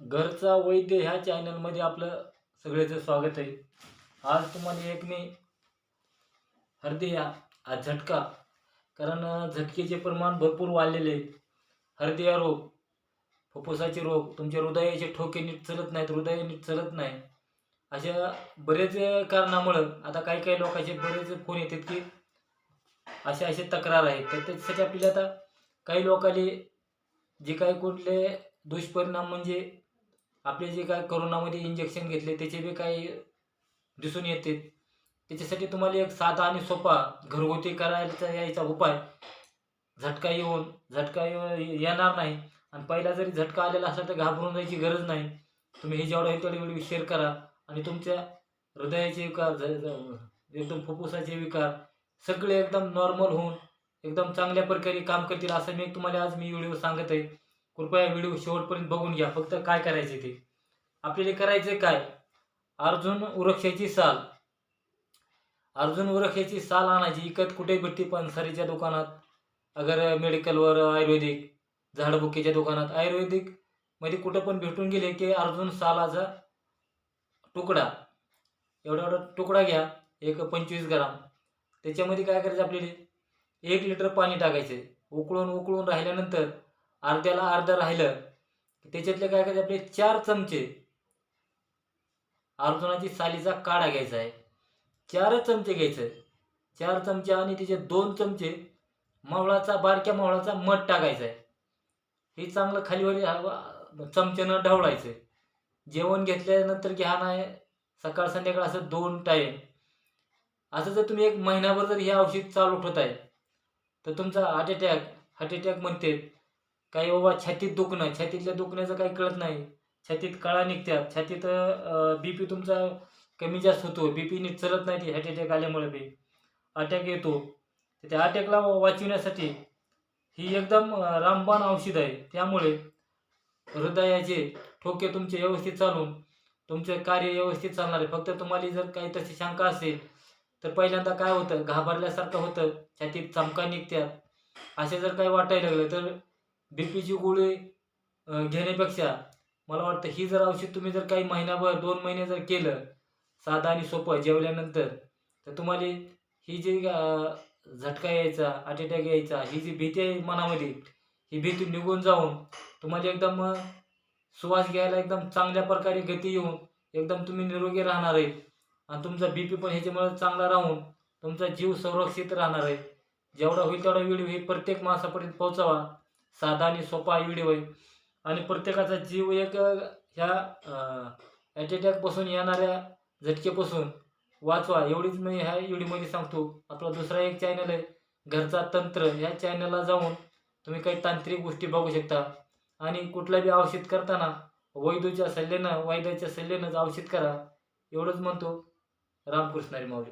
घरचा वैद्य ह्या चॅनलमध्ये आपलं सगळ्याचं स्वागत आहे. आज तुम्हाला एक मी हृदया हा झटका कारण झटकेचे प्रमाण भरपूर वाढलेले हृदया हळदिया रोग फुफ्फुसाचे रोग तुमच्या हृदयाचे ठोके नीट चलत नाहीत हृदय नीट चलत नाही. अशा बरेच कारणामुळं आता काही काही लोकांचे बरेच फोन येतात की असे असे तक्रार आहेत. तर त्याच्यासाठी आपल्याला आता काही लोकांनी जे काही कुठले दुष्परिणाम म्हणजे आपले जे काय करोनामध्ये इंजेक्शन घेतले त्याचे बी काही दिसून येते. त्याच्यासाठी तुम्हाला एक साधा आणि सोपा घरगुती करायचा यायचा उपाय. झटका येऊन झटका येणार नाही. आणि पहिला जरी झटका आलेला असला तर घाबरून जायची गरज नाही. तुम्ही हे जेवढं होईल तेवढे व्हिडिओ शेअर करा. आणि तुमच्या हृदयाचे विकार एकदम फुफ्फुसाचे विकार सगळे एकदम नॉर्मल होऊन एकदम चांगल्या प्रकारे काम करतील असं मी तुम्हाला आज मी व्हिडिओ सांगत आहे. कृपया व्हिडिओ शेवटपर्यंत बघून घ्या. फक्त काय करायचे ते. आपल्याला करायचे काय? अर्जुन उरक्षाची साल. अर्जुन उरक्षाची साल आणायची. इकत कुठे भेटते पंसारीच्या दुकानात? अगर मेडिकलवर आयुर्वेदिक झाडबुकेच्या दुकानात. आयुर्वेदिकमध्ये कुठं पण भेटून गेले की अर्जुन सालाचा तुकडा. एवढा एवढा तुकडा घ्या. एक पंचवीस ग्राम. त्याच्यामध्ये काय करायचं आपल्याला? एक लिटर पाणी टाकायचं उकळून उकळून राहिल्यानंतर अर्ध्याला अर्ध राहिलं त्याच्यातले काय करायचे आपले चार चमचे. अर्जुनाची सालीचा काढा घ्यायचा आहे. चारच चमचे घ्यायचं. चार चमचे आणि त्याचे दोन चमचे मावळाचा बारक्या मावळाचा मध टाकायचा आहे. हे चांगलं खालीवर हवा- चमच्यानं ढवळायचं जेवण घेतल्यानंतर घ्या नाही सकाळ संध्याकाळ असं दोन टाईम असं जर तुम्ही एक महिनाभर जर हे औषध चालू ठेवत आहे तर तुमचा हार्ट अटॅक हार्ट अटॅक म्हणते. काही बाबा छातीत दुखणं छातीतल्या दुखण्याचं काही कळत नाही. छातीत कळा निघतात छातीत बी पी तुमचा कमी जास्त होतो. बी पी नीट चलत नाही ती. हार्ट अटॅक आल्यामुळे बी. अटॅक येतो. तर त्या अटॅकला वाचविण्यासाठी ही एकदम रामबाण औषध आहे. त्यामुळे हृदयाचे ठोके तुमचे व्यवस्थित चालून तुमचे कार्य व्यवस्थित चालणार आहे. फक्त तुम्हाला जर काही तशी शंका असेल तर पहिल्यांदा काय होतं? घाबरल्यासारखं होतं. छातीत चमका निघत्या. असे जर काही वाटायला लागलं तर बी पीची गोळी घेण्यापेक्षा मला वाटतं ही जर औषध तुम्ही जर काही महिनाभर दोन महिने जर केलं साधं आणि सोपं जेवल्यानंतर तर तुम्हाला ही जी झटका यायचा हार्ट अटॅक यायचा ही जी भीती आहे मनामध्ये ही भीती निघून जाऊन तुम्हाला एकदम सुवास घ्यायला एकदम चांगल्या प्रकारे गती येऊन एकदम तुम्ही निरोगी राहणार आहे. आणि तुमचा बी पी पण ह्याच्यामुळे चांगला राहून तुमचा जीव संरक्षित राहणार आहे. जेवढा होईल तेवढा व्हिडिओ हे प्रत्येक माणसापर्यंत पोहोचावा. साधा आणि सोपा व्हिडिओ आहे. आणि प्रत्येकाचा जीव एक ह्या ॲट अटॅकपासून येणाऱ्या झटकेपासून वाचवा. एवढीच मी ह्या व्हिडिओमध्ये सांगतो. आपला दुसरा एक चॅनल आहे घरचा तंत्र. ह्या चॅनलला जाऊन तुम्ही काही तांत्रिक गोष्टी बघू शकता. आणि कुठलं बी औषध करताना वैद्यूच्या सल्ल्यानं वैद्याच्या सल्ल्यानंच औषध करा. एवढंच म्हणतो रामकृष्ण हरी माऊली